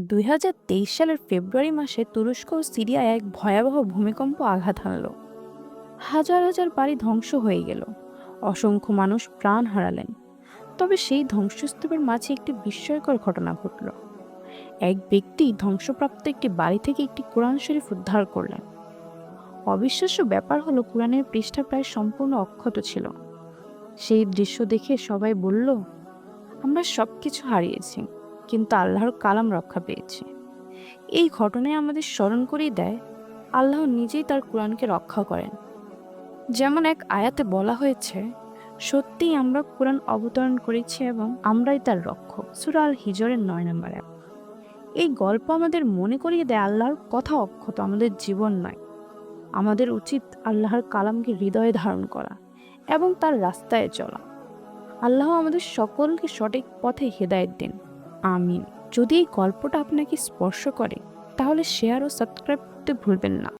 দুই হাজার তেইশ সালের ফেব্রুয়ারি মাসে তুরস্ক ও সিরিয়ায় এক ভয়াবহ ভূমিকম্প আঘাত হানল। হাজার হাজার বাড়ি ধ্বংস হয়ে গেল। অসংখ্য মানুষ প্রাণ হারালেন। তবে সেই ধ্বংসস্তূপের মাঝে একটি বিস্ময়কর ঘটনা ঘটল। এক ব্যক্তি ধ্বংসপ্রাপ্ত একটি বাড়ি থেকে একটি কোরআন শরীফ উদ্ধার করলেন। অবিশ্বাস্য ব্যাপার হলো, কোরআনের পৃষ্ঠা প্রায় সম্পূর্ণ অক্ষত ছিল। সেই দৃশ্য দেখে সবাই বলল, আমরা সব কিছু হারিয়েছি। কিন্তু আল্লাহর কালাম রক্ষা পেয়েছি। এই ঘটনায় আমাদের স্মরণ করেই দেয়, আল্লাহ নিজেই তার কোরআনকে রক্ষা করেন। যেমন এক আয়াতে বলা হয়েছে, সত্যিই আমরা কোরআন অবতরণ করেছি এবং আমরাই তার রক্ষক। সুরা আল হিজরের নয় নম্বর এক এই গল্প আমাদের মনে করিয়ে দেয়, আল্লাহর কথা অক্ষত আমাদের জীবন নয়। আমাদের উচিত আল্লাহর কালামকে হৃদয়ে ধারণ করা এবং তার রাস্তায় চলা। আল্লাহ আমাদের সকলকে সঠিক পথে হেদায়েত দিন। আমিন। যদি এই গল্পটা আপনাকে স্পর্শ করে তাহলে শেয়ার ও সাবস্ক্রাইব করতে ভুলবেন না।